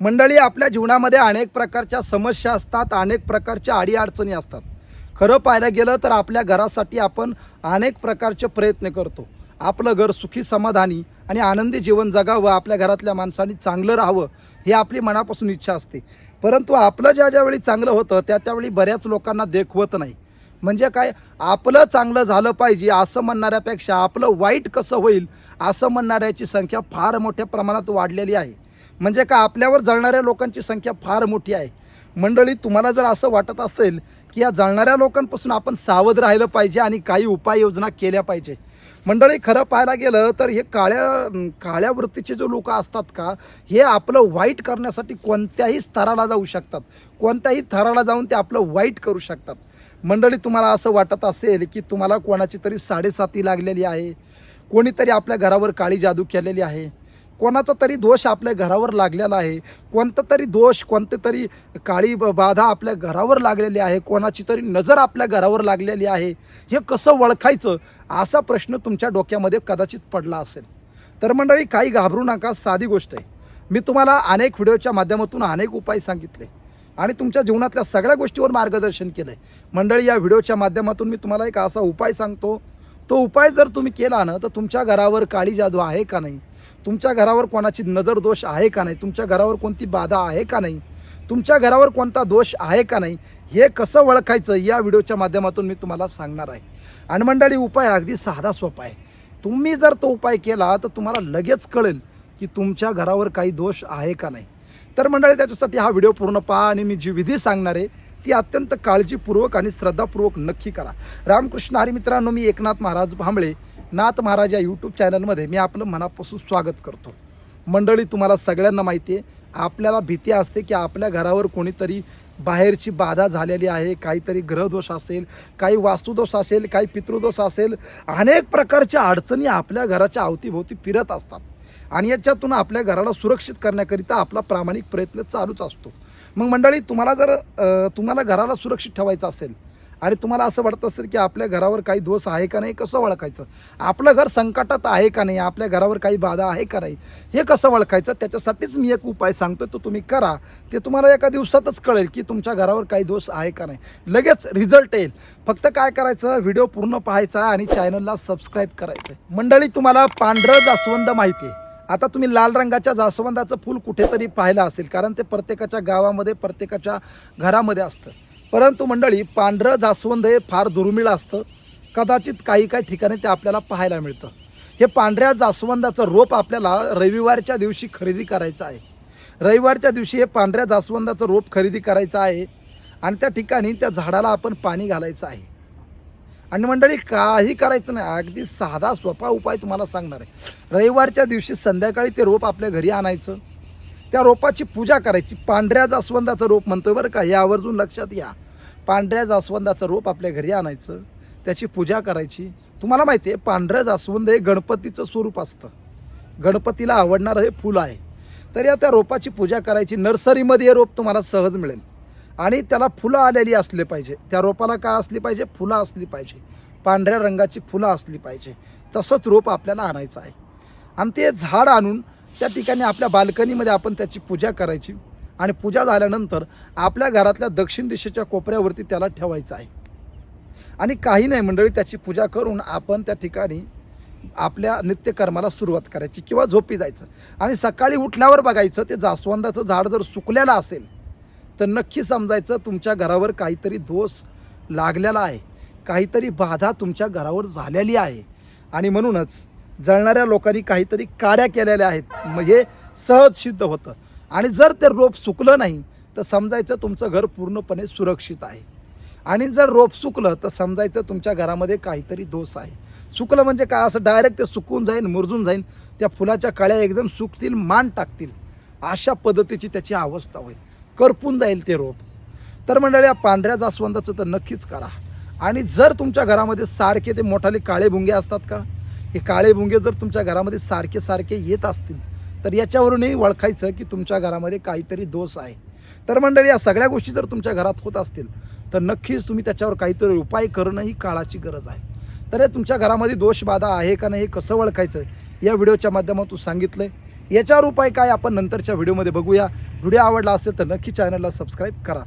मंडळी आपल्या जीवनामध्ये अनेक प्रकारच्या समस्या असतात अनेक प्रकारच्या अडीअडचणी असतात. खरं पाहायला गेलं तर आपल्या घरासाठी आपण अनेक प्रकारचे प्रयत्न करतो. आपलं घर सुखी समाधानी आणि आनंदी जीवन जगावं आपल्या घरातल्या माणसांनी चांगलं राहावं ही आपली मनापासून इच्छा असते. परंतु आपलं ज्या ज्यावेळी चांगलं होतं त्या त्यावेळी बऱ्याच लोकांना देखवत नाही. म्हणजे काय? आपलं चांगलं झालं पाहिजे असं म्हणणाऱ्यापेक्षा आपलं वाईट कसं होईल असं म्हणणाऱ्याची संख्या फार मोठ्या प्रमाणात वाढलेली आहे. म्हणजे का आपल्यावर जळणाऱ्या लोकांची संख्या फार मोठी आहे. मंडळी तुम्हाला जर असं वाटत असेल की या जळणाऱ्या लोकांपासून आपण सावध राहिलं पाहिजे आणि काही उपाययोजना केल्या पाहिजे. मंडळी खरं पाहायला गेलं तर हे काळ्या काळ्या वृत्तीचे जो लोक असतात का हे आपलं वाईट करण्यासाठी कोणत्याही स्तराला जाऊ शकतात. कोणत्याही थराला जाऊन ते आपलं वाईट करू शकतात. मंडळी तुम्हाला असं वाटत असेल की तुम्हाला कोणाची तरी साडेसाती लागलेली आहे. कोणीतरी आपल्या घरावर काळी जादू केलेली आहे. कोणाचा तरी दोष आपल्या घरावर लागलेला आहे. कोणता तरी दोष कोणते तरी काळी ब- बाधा आपल्या घरावर लागलेली आहे. कोणाची तरी नजर आपल्या घरावर लागलेली आहे. हे कसं ओळखायचं? असा प्रश्न तुमच्या डोक्यामध्ये कदाचित पडला असेल. तर मंडळी काही घाबरू नका. साधी गोष्ट आहे. मी तुम्हाला अनेक व्हिडिओच्या माध्यमातून अनेक उपाय सांगितले. आणि तुमच्या जीवनातल्या सगळ्या गोष्टीवर मार्गदर्शन केलं आहे मंडळी या व्हिडिओच्या माध्यमातून मी तुम्हाला एक असा उपाय सांगतो. तो उपाय जर तुम्ही केला ना तर तुमच्या घरावर काळी जादू आहे का नाही? तुमच्या घरावर कोणाची नजर दोष आहे का नाही? तुमच्या घरावर कोणती बाधा आहे का नाही? तुमच्या घरावर कोणता दोष आहे का नाही? हे कसं ओळखायचं? या व्हिडिओच्या माध्यमातून मी तुम्हाला सांगणार आहे. आणि मंडळी उपाय अगदी साधा सोपा आहे. तुम्ही जर तो उपाय केला तर तुम्हाला लगेच कळेल की तुमच्या घरावर काही दोष आहे का नाही. तर मंडळी त्याच्यासाठी हा व्हिडिओ पूर्ण पहा आणि मी जी विधी सांगणार आहे ती अत्यंत काळजीपूर्वक आणि श्रद्धापूर्वक नक्की करा. रामकृष्ण हरी मित्रांनो मी एकनाथ महाराज भांबळे नाथ महाराज या यूट्यूब चॅनलमध्ये मी आपलं मनापासून स्वागत करतो. मंडळी तुम्हाला सगळ्यांना माहिती आहे आपल्याला भीती असते की आपल्या घरावर कोणीतरी बाहेरची बाधा झालेली आहे काहीतरी ग्रहदोष असेल काही वास्तुदोष असेल काही पितृदोष असेल अनेक प्रकारच्या अडचणी आपल्या घराच्या अवतीभोवती फिरत असतात. आणि याच्यातून आपल्या घराला सुरक्षित करण्याकरिता आपला प्रामाणिक प्रयत्न चालूच असतो. मग मंडळी तुम्हाला जर तुम्हाला घराला सुरक्षित ठेवायचं असेल आणि तुम्हाला असं वाटत असेल की आपल्या घरावर काही दोष आहे का नाही कसं ओळखायचं? आपलं घर संकटात आहे का नाही? आपल्या घरावर काही बाधा आहे का नाही? हे कसं ओळखायचं? त्याच्यासाठीच मी एक उपाय सांगतो तो तुम्ही करा. ते तुम्हाला एका दिवसातच कळेल की तुमच्या घरावर काही दोष आहे का नाही. लगेच रिझल्ट येईल. फक्त काय करायचं? व्हिडिओ पूर्ण पाहायचा आणि चॅनलला सबस्क्राईब करायचं. मंडळी तुम्हाला पांढरं जास्वंद माहिती आहे. आता तुम्ही लाल रंगाच्या जास्वंदाचं फूल कुठेतरी पाहिलं असेल कारण ते प्रत्येकाच्या गावामध्ये प्रत्येकाच्या घरामध्ये असतं. परंतु मंडळी पांढरं जास्वंद हे फार दुर्मिळ असतं. कदाचित काही काही ठिकाणी ते आपल्याला पाहायला मिळतं. हे पांढऱ्या जास्वंदाचं रोप आपल्याला रविवारच्या दिवशी खरेदी करायचं आहे. रविवारच्या दिवशी हे पांढऱ्या जास्वंदाचं रोप खरेदी करायचं आहे आणि त्या ठिकाणी त्या झाडाला आपण पाणी घालायचं आहे. आणि मंडळी काही करायचं नाही. अगदी साधा सोपा उपाय तुम्हाला सांगणार आहे. रविवारच्या दिवशी संध्याकाळी ते रोप आपल्या घरी आणायचं. त्या रोपाची पूजा करायची. पांढऱ्या जास्वंदाचं रोप म्हणतोय बरं का हे आवर्जून लक्षात या पांढऱ्या जास्वंदाचं रोप आपल्या घरी आणायचं. त्याची पूजा करायची. तुम्हाला माहिती आहे पांढऱ्या जास्वंद हे गणपतीचं स्वरूप असतं. गणपतीला आवडणारं हे फुल आहे. तर या त्या रोपाची पूजा करायची. नर्सरीमध्ये हे रोप तुम्हाला सहज मिळेल. आणि त्याला फुलं आलेली असले पाहिजे. त्या रोपाला काय असली पाहिजे? फुलं असली पाहिजे. पांढऱ्या रंगाची फुलं असली पाहिजे. तसंच रोप आपल्याला आणायचं आहे. आणि ते झाड आणून त्या ठिकाणी आपल्या बाल्कनीमध्ये आपण त्याची पूजा करायची. आणि पूजा झाल्यानंतर आपल्या घरातल्या दक्षिण दिशेच्या कोपऱ्यावरती त्याला ठेवायचं आहे. आणि काही नाही मंडळी त्याची पूजा करून आपण त्या ठिकाणी आपल्या नित्यकर्माला सुरुवात करायची किंवा झोपी जायचं. आणि सकाळी उठल्यावर बघायचं ते जास्वंदाचं झाड जर सुकलेलं असेल तर नक्की समजायचं तुमच्या घरावर काहीतरी दोष लागलेला आहे. काहीतरी बाधा तुमच्या घरावर झालेली आहे. आणि म्हणूनच जळणाऱ्या लोकांनी काहीतरी काड्या केलेल्या आहेत. म्हणजे सहज सिद्ध होतं. आणि जर ते रोप सुकलं नाही तर समजायचं तुमचं घर पूर्णपणे सुरक्षित आहे. आणि जर रोप सुकलं तर समजायचं तुमच्या घरामध्ये काहीतरी दोष आहे. सुकलं म्हणजे काय? असं डायरेक्ट ते सुकून जाईन मुरजून जाईन. त्या फुलाच्या कळ्या एकदम सुकतील मान टाकतील. अशा पद्धतीची त्याची अवस्था होईल. करपून जाईल ते रोप. तर मंडळी या पांढऱ्या जास्वंदाचं तर नक्कीच करा. आणि जर तुमच्या घरामध्ये सारखे ते मोठाले काळे भुंगे असतात का? हे काळे भुंगे जर तुमच्या घरामध्ये सारखे सारखे येत असतील तर याच्यावरूनही ओळखायचं की तुमच्या घरामध्ये काहीतरी दोष आहे. तर मंडळी या सगळ्या गोष्टी जर तुमच्या घरात होत असतील तर नक्कीच तुम्ही त्याच्यावर काहीतरी उपाय करणं ही काळाची गरज आहे. तर हे तुमच्या घरामध्ये दोष बाधा आहे का नाही हे कसं ओळखायचं? या व्हिडिओच्या माध्यमातून सांगितलं आहे याच्यावर उपाय काय आपण नंतरच्या व्हिडिओमध्ये बघूया. व्हिडिओ आवडला असेल तर नक्की चॅनलला सबस्क्राईब करा.